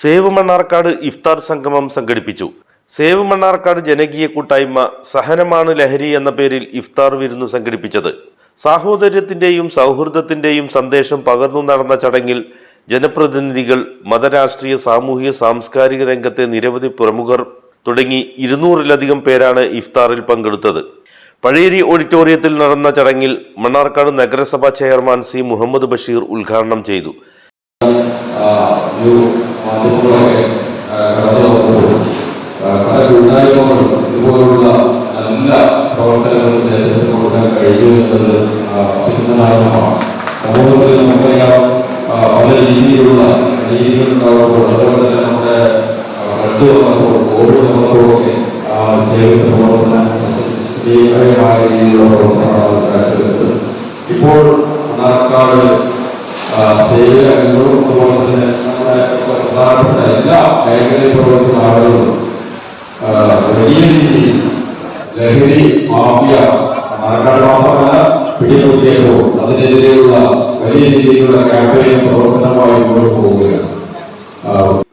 Save Mannarkkad ഇഫ്താർ സംഗമം സംഘടിപ്പിച്ചു. Save Mannarkkad ജനകീയ കൂട്ടായ്മ സഹനമാണ് ലഹരി എന്ന പേരിൽ ഇഫ്താർ വിരുന്ന് സംഘടിപ്പിച്ചത്. സാഹോദര്യത്തിന്റെയും സൗഹൃദത്തിന്റെയും സന്ദേശം പകർന്നു നടന്ന ചടങ്ങിൽ ജനപ്രതിനിധികൾ മതരാഷ്ട്രീയ സാമൂഹിക സാംസ്കാരിക രംഗത്തെ നിരവധി പ്രമുഖർ തുടങ്ങി ഇരുന്നൂറിലധികം പേരാണ് ഇഫ്താറിൽ പങ്കെടുത്തത്. പഴയരി ഓഡിറ്റോറിയത്തിൽ നടന്ന ചടങ്ങിൽ മണ്ണാർക്കാട് നഗരസഭാ ചെയർമാൻ സി മുഹമ്മദ് ബഷീർ ഉദ്ഘാടനം ചെയ്തു. മാധ്യമങ്ങളൊക്കെ കടന്നു വന്നപ്പോൾ പല കൂട്ടായ്മകൾ ഇതുപോലുള്ള നല്ല പ്രവർത്തനങ്ങൾക്ക് നേതൃത്വം കൊടുക്കാൻ കഴിയും എന്നത് അഭിനന്ദനാർഹമാണ് സമൂഹത്തിൽ നമുക്കറിയാം പല രീതിയിലുള്ള രീതികളുണ്ടാകുമ്പോൾ അതുപോലെ തന്നെ നമ്മുടെ ബ്ലഡ് വന്നപ്പോൾ കോവിഡ് വന്നപ്പോഴൊക്കെ ആ സേവന പ്രവർത്തനം ശ്രദ്ധേയമായ രീതിയിലുള്ള പ്രവർത്തനമാണ് കാഴ്ചവെച്ചത്. ഇപ്പോൾ മണ്ണാർക്കാട് സേവന അതുപോലെ തന്നെ പ്രധാനപ്പെട്ട എല്ലാ മേഖലയിൽ പ്രവർത്തിക്കുന്ന ആളുകളും വലിയ രീതിയിൽ ലഹരി മാഫിയ മണ്ണാർക്കാട് മാത്രമല്ല പിടികൂട്ടിയപ്പോൾ അതിനെതിരെയുള്ള വലിയ രീതിയിലുള്ള ക്യാമ്പയിൻ പ്രവർത്തനമായി മുന്നോട്ട് പോവുകയാണ്.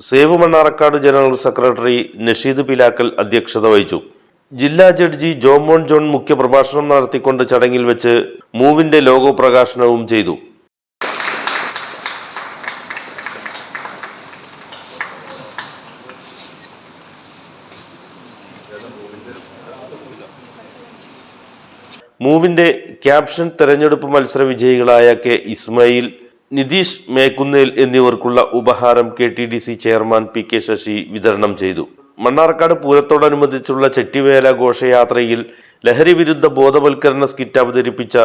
Save Mannarkkad general secretary Nasheed Pilakkal അധ്യക്ഷത വഹിച്ചു. ജില്ലാ ജഡ്ജി ജോമോൺ ജോൺ മുഖ്യപ്രഭാഷണം നടത്തിക്കൊണ്ട് ചടങ്ങിൽ വെച്ച് മൂവിന്റെ ലോഗോ പ്രകാശനവും ചെയ്തു. മൂവിന്റെ ക്യാപ്ഷൻ തെരഞ്ഞെടുപ്പ് മത്സര വിജയികളായ കെ ഇസ്മയിൽ നിതീഷ് മേക്കുന്നേൽ എന്നിവർക്കുള്ള ഉപഹാരം K T D C chairman P K Sasi വിതരണം ചെയ്തു. മണ്ണാർക്കാട് പൂരത്തോടനുബന്ധിച്ചുള്ള ചെട്ടിവേല ഘോഷയാത്രയിൽ ലഹരി വിരുദ്ധ ബോധവൽക്കരണ സ്കിറ്റ് അവതരിപ്പിച്ച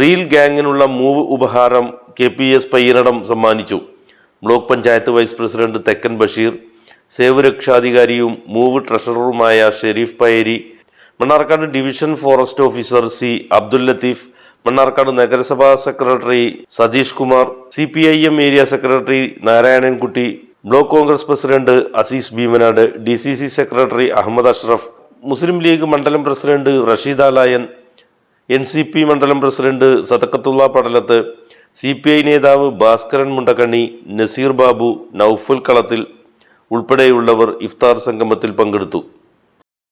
റീൽ ഗാങ്ങിനുള്ള മൂവ് ഉപഹാരം കെ പി എസ് പയ്യനടം സമ്മാനിച്ചു. Block panchayat vice president Thekkan Basheer save രക്ഷാധികാരിയും move ട്രഷററുമായ Shareef Payari Mannarkkad division forest officer C Abdul Latheef Mannarkkad നഗരസഭാ secretary Satheesh Kumar C P I M area secretary Narayanankutty block Congress president Azeez Bheemanad D C C secretary Ahammed Ashraf Muslim League മണ്ഡലം president Rasheed Alayan N C P മണ്ഡലം president Sathakkathulla Padalath C P I നേതാവ് ഭാസ്കരൻ മുണ്ടക്കണ്ണി നസീർ ബാബു നൌഫുൽ കളത്തിൽ ഉൾപ്പെടെയുള്ളവർ ഇഫ്താർ സംഗമത്തിൽ പങ്കെടുത്തു